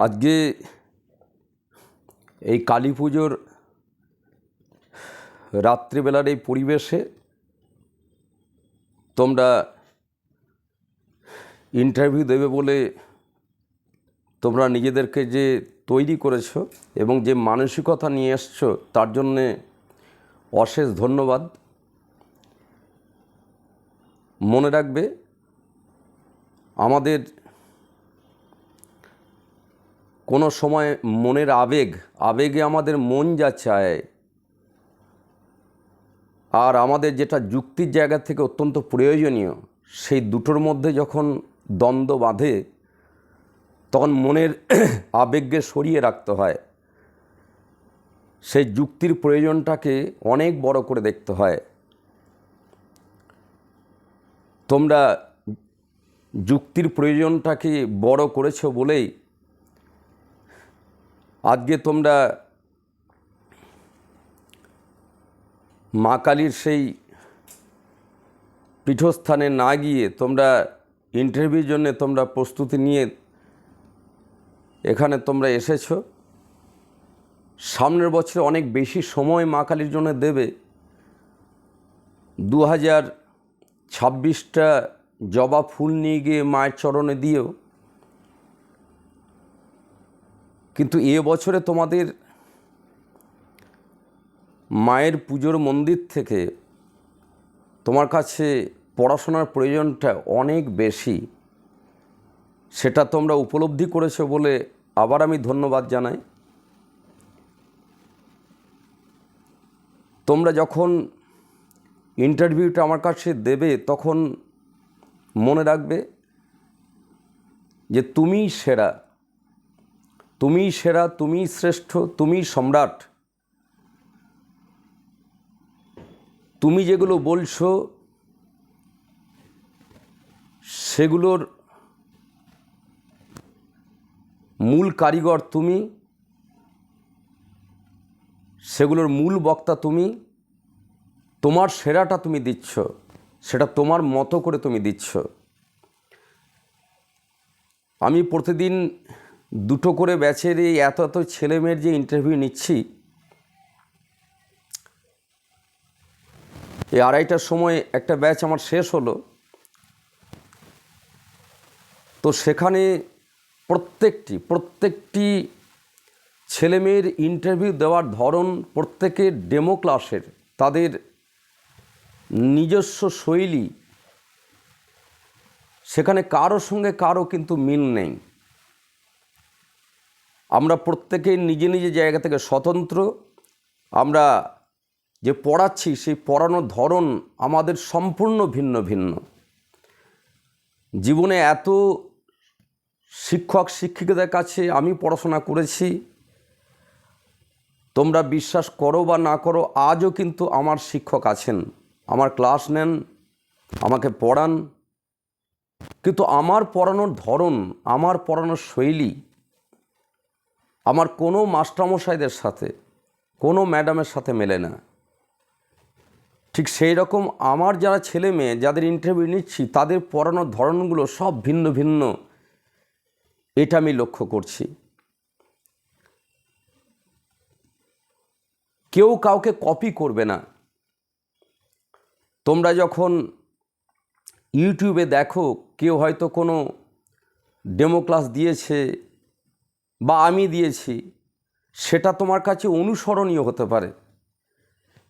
আজকে এই কালী পুজোর রাত্রিবেলার এই পরিবেশে তোমরা ইন্টারভিউ দেবে বলে তোমরা নিজেদেরকে যে তৈরি করেছ এবং যে মানসিকতা নিয়ে এসছো, তার জন্যে অশেষ ধন্যবাদ। মনে রাখবে, আমাদের কোনো সময় মনের আবেগ, আবেগে আমাদের মন যা চায়, আর আমাদের যেটা যুক্তির জায়গা থেকে অত্যন্ত প্রয়োজনীয়, সেই দুটোর মধ্যে যখন দ্বন্দ্ব বাঁধে, তখন মনের আবেগকে সরিয়ে রাখতে হয়। সেই যুক্তির প্রয়োজনটাকে অনেক বড় করে দেখতে হয়। তোমরা যুক্তির প্রয়োজনটাকে বড় করেছ বলেই আজকে তোমরা মা কালীর সেই পীঠস্থানে না গিয়ে তোমরা ইন্টারভিউর জন্য তোমরা প্রস্তুতি নিয়ে এখানে তোমরা এসেছ। সামনের বছরে অনেক বেশি সময় মা কালীর জন্য দেবে। দু হাজার ছাব্বিশটা জবা ফুল নিয়ে গিয়ে মায়ের চরণে দিও কিন্তু এ বছরে তোমাদের মায়ের পুজোর মন্দির থেকে তোমার কাছে পড়াশোনার প্রয়োজনটা অনেক বেশি। সেটা তোমরা উপলব্ধি করেছ বলে আবার আমি ধন্যবাদ জানাই। তোমরা যখন ইন্টারভিউটা আমার কাছে দেবে তখন মনে রাখবে যে তুমিই সেরা। তুমিই সেরা তুমি শ্রেষ্ঠ তুমি সম্রাট। তুমি যেগুলো বলছো, সেগুলোর মূল কারিগর তুমি, সেগুলোর মূল বক্তা তুমি, তোমার সেরাটা তুমি দিচ্ছ, সেটা তোমার মতো করে তুমি দিচ্ছ। আমি প্রতিদিন দুটো করে ব্যাচের এই এত এত ছেলে মেয়ের যে ইন্টারভিউ নিচ্ছি, এই আড়াইটার সময় একটা ব্যাচ আমার শেষ হলো। তো সেখানে প্রত্যেকটি প্রত্যেকটি ছেলেমেয়ের ইন্টারভিউ দেওয়ার ধরন প্রত্যেকের ডেমো ক্লাসের তাদের নিজস্ব শৈলী, সেখানে কারও সঙ্গে কারও কিন্তু মিল নেই। আমরা প্রত্যেকে নিজে নিজে জায়গা থেকে স্বতন্ত্র। আমরা যে পড়াচ্ছি, সেই পড়ানোর ধরন আমাদের সম্পূর্ণ ভিন্ন ভিন্ন। জীবনে এত শিক্ষক, শিক্ষিকাদের কাছে আমি পড়াশোনা করেছি। তোমরা বিশ্বাস করো বা না করো, আজও কিন্তু আমার শিক্ষক আছেন। আমার ক্লাস নেন, আমাকে পড়ান। কিন্তু আমার পড়ানোর ধরন, আমার পড়ানোর শৈলী আমার কোনো মাস্টারমশাইদের সাথে, কোনো ম্যাডামের সাথে মেলে না। ঠিক সেই রকম আমার যারা ছেলে মেয়ে, যাদের ইন্টারভিউ নিচ্ছি, তাদের পড়ানোর ধরনগুলো সব ভিন্ন ভিন্ন। এটা আমি লক্ষ্য করছি। কেউ কাউকে কপি করবে না। তোমরা যখন ইউটিউবে দেখো, কেউ হয়তো কোনো ডেমো ক্লাস দিয়েছে বা আমি দিয়েছি, সেটা তোমার কাছে অনুসরণীয় হতে পারে।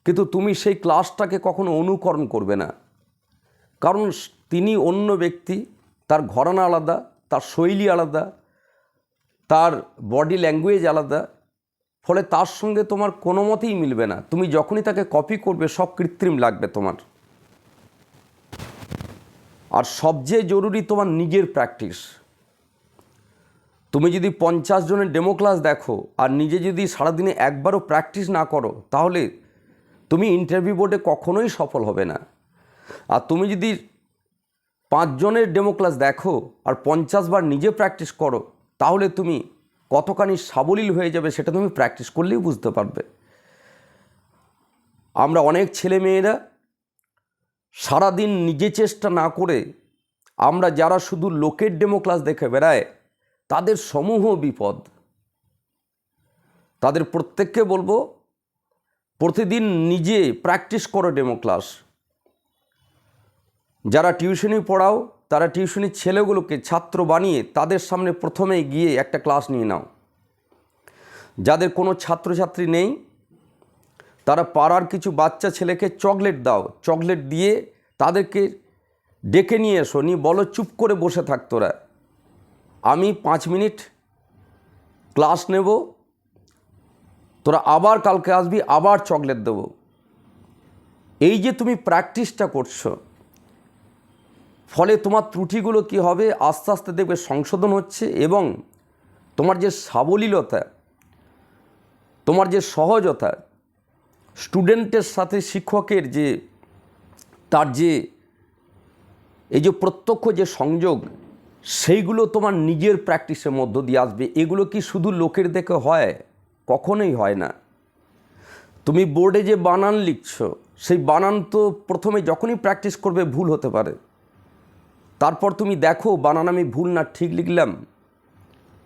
কিন্তু তুমি সেই ক্লাসটাকে কখনো অনুকরণ করবে না। কারণ তিনি অন্য ব্যক্তি, তার ঘরানা আলাদা, তার শৈলী আলাদা, তার বডি ল্যাঙ্গুয়েজ আলাদা, ফলে তার সঙ্গে তোমার কোনো মতেই মিলবে না। তুমি যখনই তাকে কপি করবে, সব কৃত্রিম লাগবে তোমার। আর সবচেয়ে জরুরি তোমার নিজের প্র্যাকটিস। তুমি যদি পঞ্চাশ জনের ডেমো ক্লাস দেখো আর নিজে যদি সারাদিনে একবারও প্র্যাকটিস না করো, তাহলে তুমি ইন্টারভিউ বোর্ডে কখনোই সফল হবে না। আর তুমি যদি পাঁচজনের ডেমো ক্লাস দেখো আর পঞ্চাশ বার নিজে প্র্যাকটিস করো, তাহলে তুমি কতখানি সাবলীল হয়ে যাবে সেটা তুমি প্র্যাকটিস করলেই বুঝতে পারবে। আমরা অনেক ছেলে মেয়েরা সারাদিন নিজে চেষ্টা না করে আমরা যারা শুধু লোকের ডেমো ক্লাস দেখে বেড়ায় তাদের সমূহ বিপদ। তাদের প্রত্যেককে বলব, প্রতিদিন নিজে প্র্যাকটিস করো ডেমো ক্লাস যারা টিউশনি পড়াও, তারা টিউশনির ছেলেগুলোকে ছাত্র বানিয়ে তাদের সামনে প্রথমে গিয়ে একটা ক্লাস নিয়ে নাও। যাদের কোনো ছাত্রছাত্রী নেই, তারা পাড়ার কিছু বাচ্চা ছেলেকে চকলেট দাও। চকলেট দিয়ে তাদেরকে ডেকে নিয়ে এসো, নিয়ে বলো, চুপ করে বসে থাক তোরা। আমি পাঁচ মিনিট ক্লাস নেব, তোরা আবার কালকে আসবি, আবার চকলেট দেবো। এই যে তুমি প্র্যাকটিসটা করছ, ফলে তোমার ত্রুটিগুলো কি হবে আস্তে আস্তে দেখবে সংশোধন হচ্ছে এবং তোমার যে সাবলীলতা, তোমার যে সহজতা, স্টুডেন্টের সাথে শিক্ষকের যে, তার যে, এই যে প্রত্যক্ষ যে সংযোগ সেইগুলো তোমার নিজের প্র্যাকটিসের মধ্য দিয়ে আসবে। এগুলো কি শুধু লোকের দেখে হয়? কখনোই হয় না। তুমি বোর্ডে যে বানান লিখছো, সেই বানান তো প্রথমে যখনই প্র্যাকটিস করবে, ভুল হতে পারে। তারপর তুমি দেখো, বানান আমি ভুল না, ঠিক লিখলাম।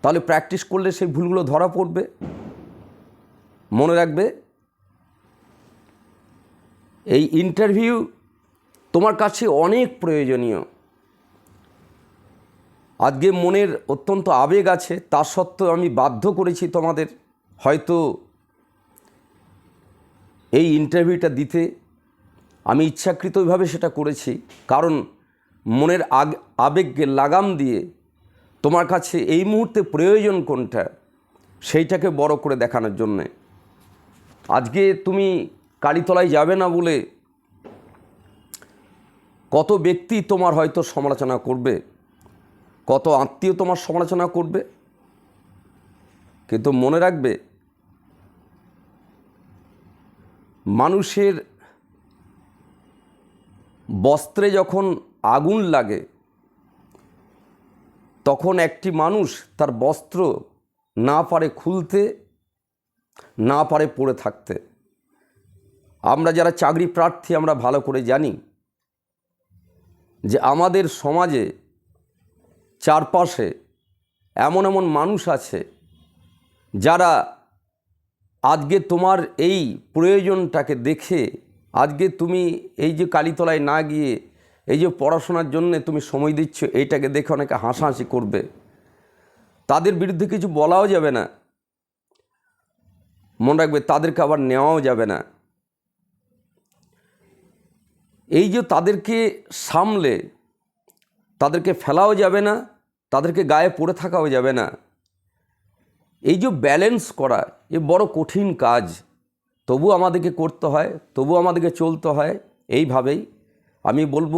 তাহলে প্র্যাকটিস করলে সেই ভুলগুলো ধরা পড়বে। মনে রাখবে, এই ইন্টারভিউ তোমার কাছে অনেক প্রয়োজনীয়। আজকে মনের অত্যন্ত আবেগ আছে, তা সত্ত্বেও আমি বাধ্য করেছি তোমাদের হয়তো এই ইন্টারভিউটা দিতে। আমি ইচ্ছাকৃতভাবে সেটা করেছি, কারণ মনের আগ, আবেগকে লাগাম দিয়ে তোমার কাছে এই মুহূর্তে প্রয়োজন কোনটা, সেইটাকে বড় করে দেখানোর জন্যে। আজকে তুমি কালীতলায় যাবে না বলে কত ব্যক্তি তোমার হয়তো সমালোচনা করবে কত আত্মীয় তোমার সমালোচনা করবে? কিন্তু মনে রাখবে, মানুষের বস্ত্রে যখন আগুন লাগে, তখন একটি মানুষ তার বস্ত্র না পারে খুলতে, না পারে পড়ে থাকতে। আমরা যারা চাকরি প্রার্থী, আমরা ভালো করে জানি যে আমাদের সমাজে চারপাশে এমন এমন মানুষ আছে যারা আজকে তোমার এই প্রয়োজনটাকে দেখে আজকে তুমি এই যে কালীতলায় না গিয়ে এই যে পড়াশোনার জন্যে তুমি সময় দিচ্ছ, এইটাকে দেখে অনেকে হাসাহাসি করবে। তাদের বিরুদ্ধে কিছু বলাও যাবে না। মনে রাখবে, তাদেরকে আবার নেওয়াও যাবে না। এই যে তাদেরকে সামলে তাদেরকে ফেলাও যাবে না, তাদেরকে গায়ে পড়ে থাকাও যাবে না। এই যে ব্যালেন্স করা এ বড় কঠিন কাজ। তবু আমাদেরকে করতে হয় তবু আমাদেরকে চলতে হয়, এইভাবেই আমি বলব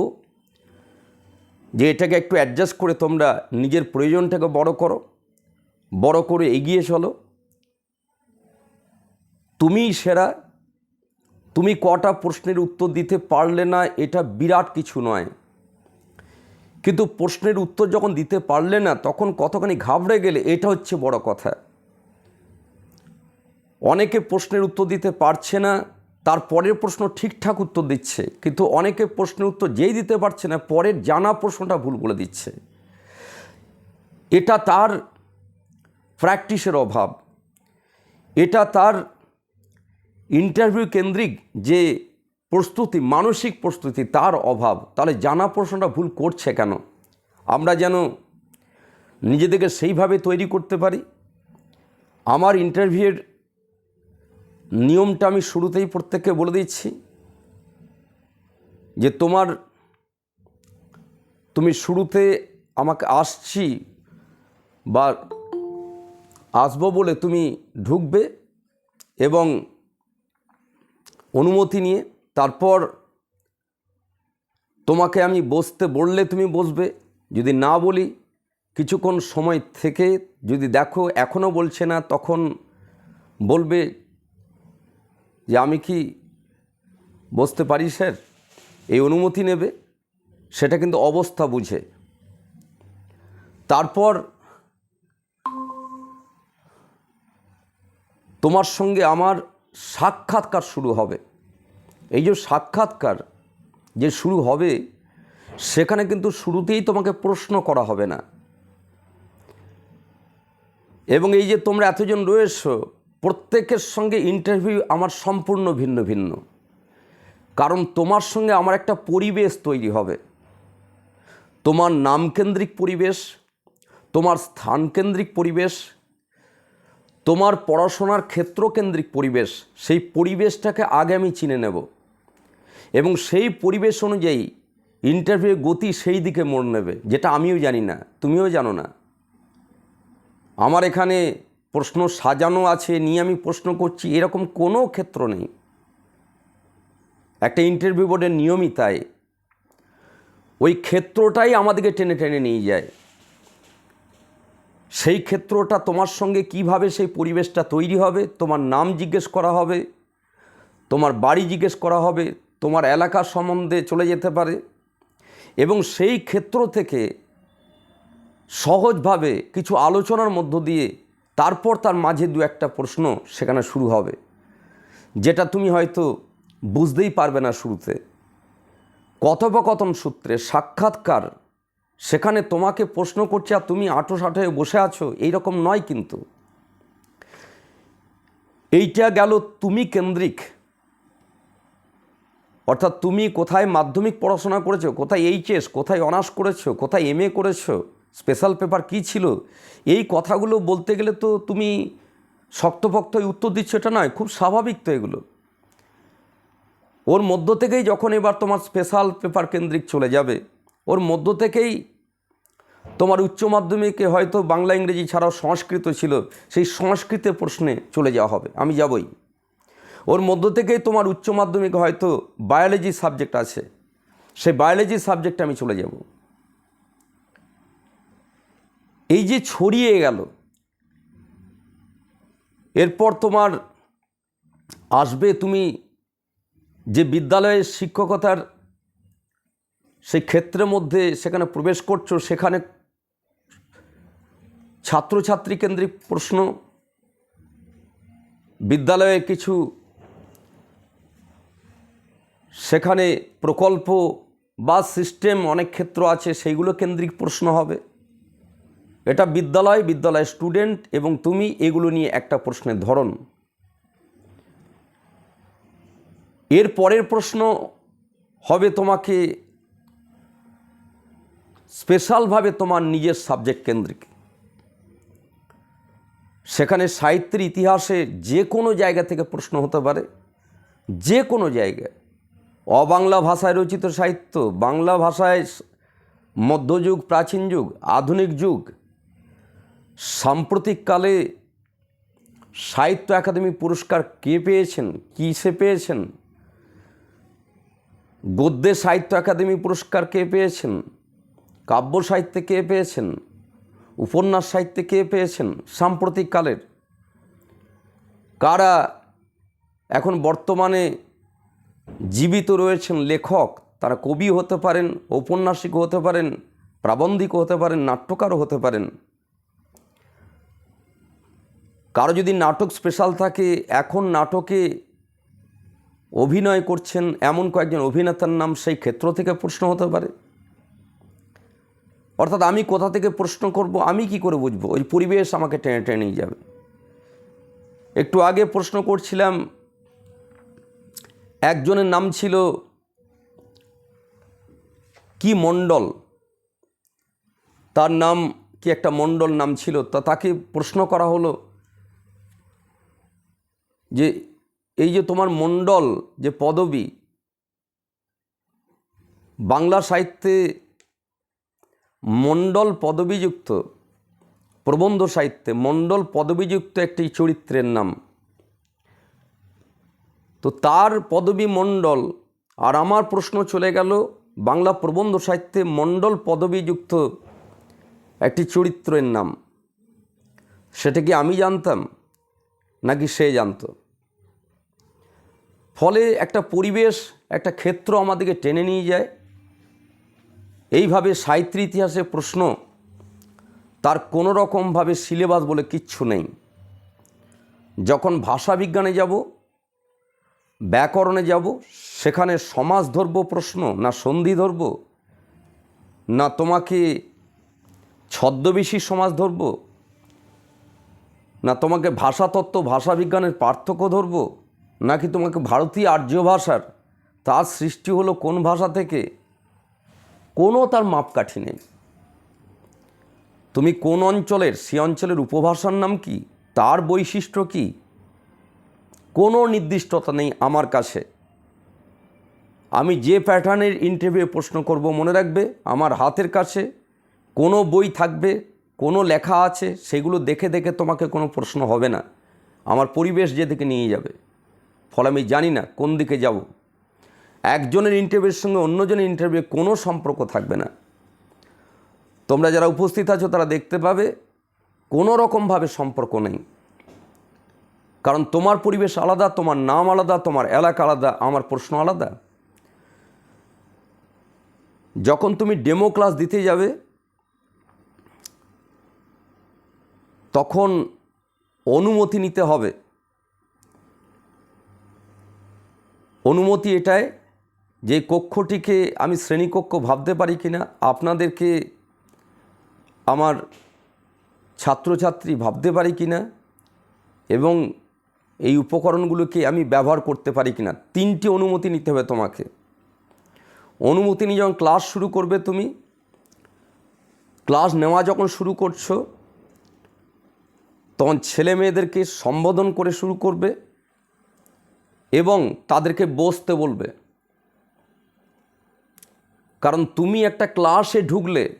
যে এটাকে একটু অ্যাডজাস্ট করে তোমরা নিজের প্রয়োজনটাকে বড় করো, বড় করে এগিয়ে চলো। তুমিই সেরা, তুমি কটা প্রশ্নের উত্তর দিতে পারলে না, এটা বিরাট কিছু নয়। কিন্তু প্রশ্নের উত্তর যখন দিতে পারলে না, তখন কতখানি ঘাবড়ে গেলে, এটা হচ্ছে বড় কথা। অনেকে প্রশ্নের উত্তর দিতে পারছে না, তার পরের প্রশ্ন ঠিকঠাক উত্তর দিচ্ছে, কিন্তু অনেকে প্রশ্নের উত্তর যেই দিতে পারছে না, পরের জানা প্রশ্নটা ভুল বলে দিচ্ছে। এটা তার প্র্যাকটিসের অভাব। এটা তার ইন্টারভিউ কেন্দ্রিক যে প্রস্তুতি, মানসিক প্রস্তুতি, তার অভাব। তাহলে জানা প্রশ্নটা ভুল করছে কেন? আমরা যেন নিজেদেরকে সেইভাবে তৈরি করতে পারি? আমার ইন্টারভিউয়ের নিয়মটা আমি শুরুতেই প্রত্যেককে বলে দিচ্ছি যে, তোমার, তুমি শুরুতে আমাকে আসছি বা আসব বলে তুমি ঢুকবে এবং অনুমতি নিয়ে তারপর তোমাকে আমি বসতে বললে তুমি বসবে। যদি না বলি, কিছুক্ষণ সময় থেকে যদি দেখো, এখনও বলছে না, তখন বলবে যে, আমি কি বসতে পারি, স্যার? এই অনুমতি নেবে, সেটা কিন্তু অবস্থা বুঝে। তারপর তোমার সঙ্গে আমার সাক্ষাৎকার শুরু হবে। এই যে সাক্ষাৎকার যে শুরু হবে, সেখানে কিন্তু শুরুতেই তোমাকে প্রশ্ন করা হবে না। এবং এই যে তোমরা এতজন রয়েছো, প্রত্যেকের সঙ্গে ইন্টারভিউ আমার সম্পূর্ণ ভিন্ন ভিন্ন। কারণ তোমার সঙ্গে আমার একটা পরিবেশ তৈরি হবে। তোমার নামকেন্দ্রিক পরিবেশ, তোমার স্থানকেন্দ্রিক পরিবেশ, তোমার পড়াশোনার ক্ষেত্রকেন্দ্রিক পরিবেশ, সেই পরিবেশটাকে আগে আমি চিনে নেব। এবং সেই পরিবেশ অনুযায়ী ইন্টারভিউ গতি সেই দিকে মোড় নেবে, যেটা আমিও জানি না, তুমিও জানো না। আমার এখানে প্রশ্ন সাজানো আছে নিয়ে আমি প্রশ্ন করছি, এরকম কোনো ক্ষেত্র নেই। একটা ইন্টারভিউ বোর্ডের নিয়মই তাই ওই ক্ষেত্রটাই আমাদেরকে টেনে টেনে নিয়ে যায়। সেই ক্ষেত্রটা তোমার সঙ্গে কীভাবে সেই পরিবেশটা তৈরি হবে, তোমার নাম জিজ্ঞেস করা হবে, তোমার বাড়ি জিজ্ঞেস করা হবে তোমার এলাকার সম্বন্ধে চলে যেতে পারে এবং সেই ক্ষেত্র থেকে সহজভাবে কিছু আলোচনার মধ্য দিয়ে তারপর তার মাঝে দু একটা প্রশ্ন সেখানে শুরু হবে, যেটা তুমি হয়তো বুঝতেই পারবে না শুরুতে। কথোপকথন সূত্রে সাক্ষাৎকার, সেখানে তোমাকে প্রশ্ন করছে, আর তুমি আটো হয়ে বসে আছো? এইরকম নয় কিন্তু। এইটা গেল তুমি কেন্দ্রিক অর্থাৎ তুমি কোথায় মাধ্যমিক পড়াশোনা করেছ, কোথায় এইচএস, কোথায় অনার্স করেছ, কোথায় এমএ করেছ স্পেশাল পেপার কী ছিল, এই কথাগুলো বলতে গেলে তো তুমি শক্তপক্ত উত্তর দিচ্ছ, এটা নয়, খুব স্বাভাবিক তো এগুলো। ওর মধ্য থেকেই যখন এবার তোমার স্পেশাল পেপার কেন্দ্রিক চলে যাবে, ওর মধ্য থেকেই তোমার উচ্চ মাধ্যমিকে হয়তো বাংলা ইংরেজি ছাড়াও সংস্কৃত ছিল, সেই সংস্কৃতের প্রশ্নে চলে যাওয়া হবে, আমি যাবই। ওর মধ্য থেকেই তোমার উচ্চ মাধ্যমিক হয়তো বায়োলজি সাবজেক্ট আছে। সেই বায়োলজি সাবজেক্টে আমি চলে যাব। এই যে ছড়িয়ে গেল, এরপর তোমার আসবে তুমি যে বিদ্যালয়ের শিক্ষকতার সেই ক্ষেত্রের মধ্যে সেখানে প্রবেশ করছ, সেখানে ছাত্রছাত্রী কেন্দ্রিক প্রশ্ন, বিদ্যালয়ে কিছু সেখানে প্রকল্প বা সিস্টেম অনেক ক্ষেত্র আছে, সেইগুলো কেন্দ্রিক প্রশ্ন হবে। এটা বিদ্যালয় বিদ্যালয় স্টুডেন্ট এবং তুমি এগুলো নিয়ে একটা প্রশ্নের ধরন। এর পরের প্রশ্ন হবে তোমাকে স্পেশালভাবে তোমার নিজের সাবজেক্ট কেন্দ্রিক। সেখানে সাহিত্যের ইতিহাসে যে কোনো জায়গা থেকে প্রশ্ন হতে পারে, যে কোনো জায়গায়। অবাংলা ভাষায় রচিত সাহিত্য, বাংলা ভাষায় মধ্যযুগ, প্রাচীন যুগ, আধুনিক যুগ। সাম্প্রতিককালে সাহিত্য একাডেমি পুরস্কার কে পেয়েছেন? কী সে পেয়েছেন? গদ্যে সাহিত্য একাডেমি পুরস্কার কে পেয়েছেন? কাব্য সাহিত্যে কে পেয়েছেন? উপন্যাস সাহিত্যে কে পেয়েছেন? সাম্প্রতিককালের কারা এখন বর্তমানে জীবিত রয়েছেন লেখক, তারা কবি হতে পারেন ঔপন্যাসিক হতে পারেন, প্রাবন্ধিকও হতে পারেন, নাট্যকারও হতে পারেন। কারও যদি নাটক স্পেশাল থাকে, এখন নাটকে অভিনয় করছেন এমন কয়েকজন অভিনেতার নাম সেই ক্ষেত্র থেকে প্রশ্ন হতে পারে। অর্থাৎ আমি কোথা থেকে প্রশ্ন করব, আমি কি করে বুঝব? ওই পরিবেশ আমাকে টেনে টেনে নিয়ে যাবে। একটু আগে প্রশ্ন করছিলাম একজনের নাম ছিল কি মণ্ডল? তার নাম কি একটা মণ্ডল নাম ছিল? তা তাকে প্রশ্ন করা হলো যে এই যে তোমার মণ্ডল যে পদবী বাংলা সাহিত্যে মণ্ডল পদবীযুক্ত, প্রবন্ধ সাহিত্যে মণ্ডল পদবীযুক্ত একটি চরিত্রের নাম। তো তার পদবী মণ্ডল, আর আমার প্রশ্ন চলে গেল বাংলা প্রবন্ধ সাহিত্যে মণ্ডল পদবিযুক্ত একটি চরিত্রের নাম। সেটা কি আমি জানতাম, নাকি সে জানতো? ফলে একটা পরিবেশ, একটা ক্ষেত্র আমাদেরকে টেনে নিয়ে যায়। এইভাবে সাহিত্য ইতিহাসে প্রশ্ন, তার কোনো রকমভাবে সিলেবাস বলে কিচ্ছু নেই। যখন ভাষা বিজ্ঞানে যাব ব্যাকরণে যাব, সেখানে সমাজ ধরব প্রশ্ন, না সন্ধি ধরব? না তোমাকে ছদ্মবেশী সমাজ ধরব? না তোমাকে ভাষাতত্ত্ব, ভাষাবিজ্ঞানের পার্থক্য ধরবো? নাকি তোমাকে ভারতীয় আর্য ভাষার, তার সৃষ্টি হলো কোন ভাষা থেকে? কোনো তার মাপকাঠি নেই। তুমি কোন অঞ্চলের, সে অঞ্চলের উপভাষার নাম কি? তার বৈশিষ্ট্য কি? কোনো নির্দিষ্টতা নেই আমার কাছে। আমি যে প্যাটার্নের ইন্টারভিউ প্রশ্ন করব মনে রাখবে, আমার হাতের কাছে কোনো বই থাকবে, কোনো লেখা আছে, সেগুলো দেখে দেখে তোমাকে কোনো প্রশ্ন হবে না। আমার পরিবেশ যেদিকে নিয়ে যাবে। ফলে আমি জানি না কোন দিকে যাব। একজনের ইন্টারভিউর সঙ্গে অন্যজনের ইন্টারভিউ কোনো সম্পর্ক থাকবে না। তোমরা যারা উপস্থিত আছো তারা দেখতে পাবে কোনো রকমভাবে সম্পর্ক নেই। কারণ তোমার পরিবেশ আলাদা, তোমার নাম আলাদা, তোমার এলাকা আলাদা, আমার প্রশ্ন আলাদা। যখন তুমি ডেমো ক্লাস দিতে যাবে, তখন অনুমতি নিতে হবে। অনুমতি এটাই যে কক্ষটিকে আমি শ্রেণীকক্ষ ভাবতে পারি কিনা, আপনাদেরকে আমার ছাত্রছাত্রী ভাবতে পারি কিনা, এবং এই উপকরণগুলোকে আমি ব্যবহার করতে পারি কি না তিনটি অনুমতি নিতে হবে তোমাকে। অনুমতি নিয়ে যখন ক্লাস শুরু করবে তুমি, ক্লাস নেওয়া যখন শুরু করছ, তখন ছেলে মেয়েদেরকে সম্বোধন করে শুরু করবে এবং তাদেরকে বসতে বলবে। কারণ তুমি একটা ক্লাসে ঢুকলে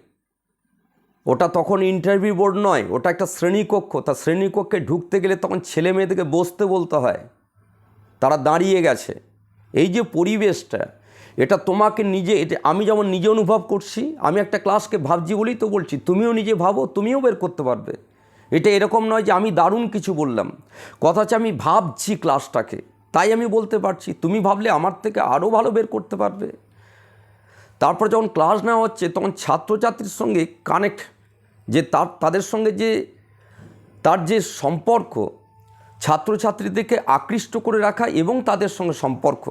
ওটা তখন ইন্টারভিউ বোর্ড নয়, ওটা একটা শ্রেণীকক্ষ। তা শ্রেণীকক্ষে ঢুকতে গেলে তখন ছেলে মেয়েদেরকে বসতে বলতে হয়। তারা দাঁড়িয়ে গেছে। এই যে পরিবেশটা, এটা তোমাকে নিজে, এটা আমি যেমন নিজে অনুভব করছি, আমি একটা ক্লাসকে ভাবছি বলেই তো বলছি, তুমিও নিজে ভাবো, তুমিও বের করতে পারবে। এটা এরকম নয় যে আমি দারুণ কিছু বললাম। কথা হচ্ছে আমি ভাবছি ক্লাসটাকে, তাই আমি বলতে পারছি, তুমি ভাবলে আমার থেকে আরও ভালো বের করতে পারবে। তারপর যখন ক্লাস নেওয়া হচ্ছে, তখন ছাত্রছাত্রীর সঙ্গে কানেক্ট যে তার, তাদের সঙ্গে যে, তার যে সম্পর্ক ছাত্রছাত্রীদেরকে আকৃষ্ট করে রাখা এবং তাদের সঙ্গে সম্পর্ক,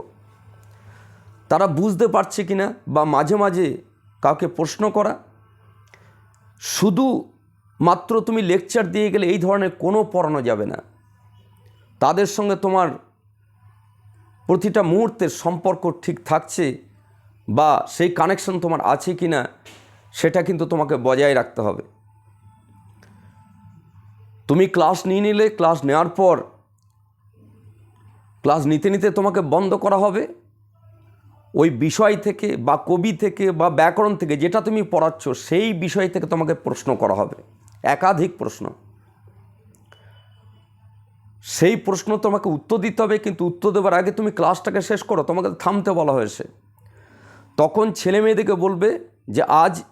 তারা বুঝতে পারছে কি না বা মাঝে মাঝে কাউকে প্রশ্ন করা শুধু মাত্র তুমি লেকচার দিয়ে গেলে এই ধরনের কোনো পড়ানো যাবে না। তাদের সঙ্গে তোমার প্রতিটা মুহূর্তের সম্পর্ক ঠিক থাকছে বা সেই কানেকশন তোমার আছে কি না, সেটা কিন্তু তোমাকে বজায় রাখতে হবে। তুমি ক্লাস নিয়ে নিলে, ক্লাস নেওয়ার পর ক্লাস নিতে নিতে তোমাকে বন্ধ করা হবে। ওই বিষয় থেকে বা কবি থেকে বা ব্যাকরণ থেকে যেটা তুমি পড়াচ্ছ, সেই বিষয় থেকে তোমাকে প্রশ্ন করা হবে। একাধিক প্রশ্ন। সেই প্রশ্ন তোমাকে উত্তর দিতে হবে, কিন্তু উত্তর দেওয়ার আগে তুমি ক্লাসটাকে শেষ করো। তোমাকে থামতে বলা হয়েছে। তখন ছেলে মেয়েদেরকে বলবে যে, আজ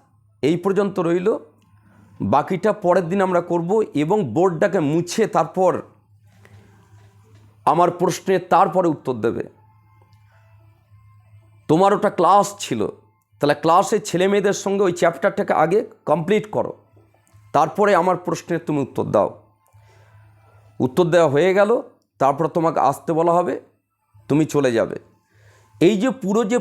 এই পর্যন্ত রইল বাকিটা পরের দিন আমরা করব এবং বোর্ডটাকে মুছে তারপর আমার প্রশ্নের তারপরে উত্তর দেবে। তোমার ওটা ক্লাস ছিল। তাহলে ক্লাসে ছেলে মেয়েদের সঙ্গে ওই চ্যাপ্টারটাকে আগে কমপ্লিট করো। তারপরে আমার প্রশ্নের তুমি উত্তর দাও। উত্তর দেওয়া হয়ে গেল, তারপর তোমাকে আসতে বলা হবে, তুমি চলে যাবে। এই যে পুরো যে